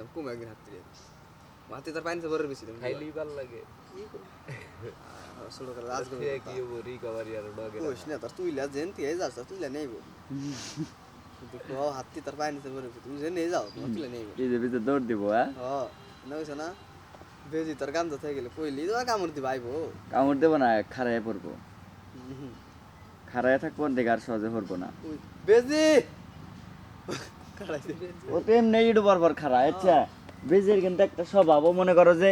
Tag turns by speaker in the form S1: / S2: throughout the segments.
S1: দেখছিলাম কম একদিন হাতি হাতি তার পানিতে ভরে বেশি তুমি
S2: খাইলি ভালো লাগে।
S1: ছোট
S2: কি হব রিকভারি আর ডগে
S1: কইস না তার তুইলা যেন তুই যাস তুইলা নেইব। দেখো হাতি তার পানিতে ভরে তুমি যে নিয়ে যাও তোমার তুইলা নেইব।
S3: এই যে ভিতরে দৌড় দিব হ্যাঁ?
S1: হ না কইছ না? বেজি তোর গামছা থেকে গেলে কইলি তো কামড় দিবা আইবো।
S3: কামড় দেবো না খারায় পড়ব খারায় থাকব দেখে আর সহজে পড়ব না।
S1: বেজি!
S3: ও তো এমনি বরবর খারা আচ্ছা। বেজের কিন্তু একটা স্বভাব ও মনে করো যে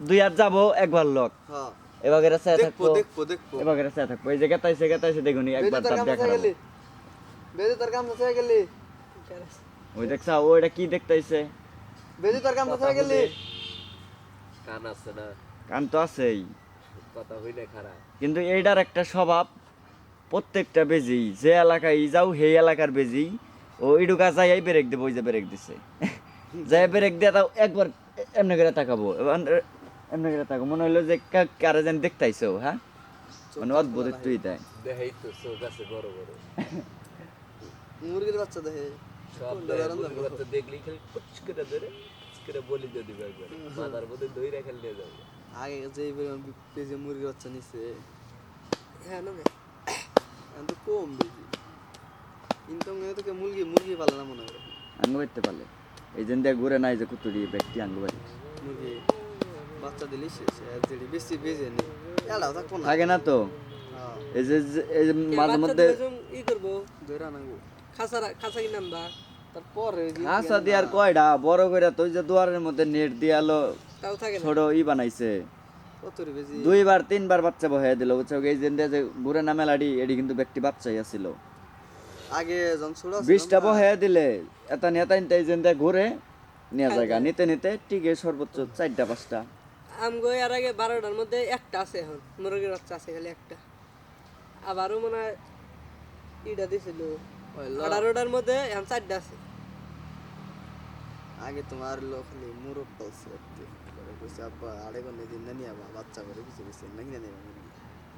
S3: দুই যাব একবার লোক।
S1: হ্যাঁ।
S3: এবার এরা চায় থাকব।
S1: দেখব দেখব।
S3: এবার এরা চায় থাকব। এই যে গেতাইছে গেতাইছে দেখুনি একবার
S1: তার
S3: দেখা
S1: বেজি তোর গামছা গেলি।
S3: ওই দেখছা ওইটা কি দেখতাইছে?
S1: বেজি তোর থেকে গেলি।
S2: কান আছে না?
S3: কান তো আছেই।
S2: কথা হইলে খারাপ।
S3: কিন্তু এইটার একটা স্বভাব প্রত্যেকটা বেজি যে এলাকায় যাও সেই এলাকার বেজি। ও ইডুকা যাই ব্রেক দেবো ওই যে ব্রেক দিছে। যাই ব্রেক দিয়ে তাও একবার এমনি করে তাকাবো। এবার এমনি করে তাকাবো। মনে হলো যে কা- কারে যেন দেখতাইছো হ্যাঁ? মানে অদ্ভুত তুই তাই
S2: তো চোখ আছে বড় বড়।
S1: মুরগির বাচ্চা দেখে।
S2: সব মুরগি বাচ্চা দেখলেই খালি কুচ করে ধরে করে বলি একবার। মাথার মধ্যে দই রেখে নিয়ে যাবে।
S1: আগে যে পরিমাণ বেজি মুরগির বাচ্চা নিছে
S4: হ্যাঁ না
S1: কম বেজি ইনকাম মুরগি মুরগি পালে না মনে হয়
S3: আঙ্গ বাইতে পারলে এই জন্য ঘুরে নাই যে কুতুরি ব্যক্তি আঙ্গ বাড়ি
S1: মুরগি বাচ্চা দিলি শেষ আর যেটি বেশি বেজে নেই। এলাও থাকব না।
S3: থাকে না তো? এই যে যে- এই যে মাঝে মধ্যে
S4: ই করব?
S1: দৈরা নাঙ্গু
S4: খাসা খাসা কি নামবা
S1: তারপরে
S3: হাসা দিয়ার কয়টা বড় করে তো যে দুয়ারের মধ্যে নেট দিয়ালো
S4: তাও থাকে
S3: ছোট ই বানাইছে।
S1: কতরি বেজি?
S3: দুইবার তিনবার বাচ্চা বহে দিল বুঝছ? এই যে যে ঘুরে না মেলাডি এডি কিন্তু ব্যক্তি বাচ্চাই আছিল।
S1: আগে যখন ছোট ছিলাম
S3: বিশটা বহে দিলে এটা নেতা নিতে এই যে ঘুরে নিয়ে জায়গা। নিতে নিতে টিকে সর্বোচ্চ চারটা পাঁচটা।
S4: আমগো এর আগে বারোটার মধ্যে একটা আছে এখন মুরগির বাচ্চা আছে খালি একটা। আবারও মনে হয় ইটা দিছিল। আঠারোটার মধ্যে এখন চারটা আছে।
S1: আগে তোমার লোক খালি মুরগ পালছে। পরে কইছে আব্বা আড়ে কোনে দিন না নিয়ে বাচ্চা করে কিছু কিছু না নেবে মুরগি।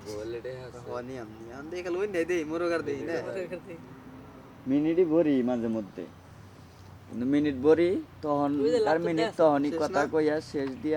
S2: বলে রে হাস
S1: হওয়া নিয়ম নিয়ম। দেখে লই নেই দেই মুরগ আর দেই না
S3: মিনিটই ভরি মাঝে মধ্যে। কিন্তু মিনিট ভরি তখন তার মিনিট তখনই কথা কইয়া শেষ দিয়া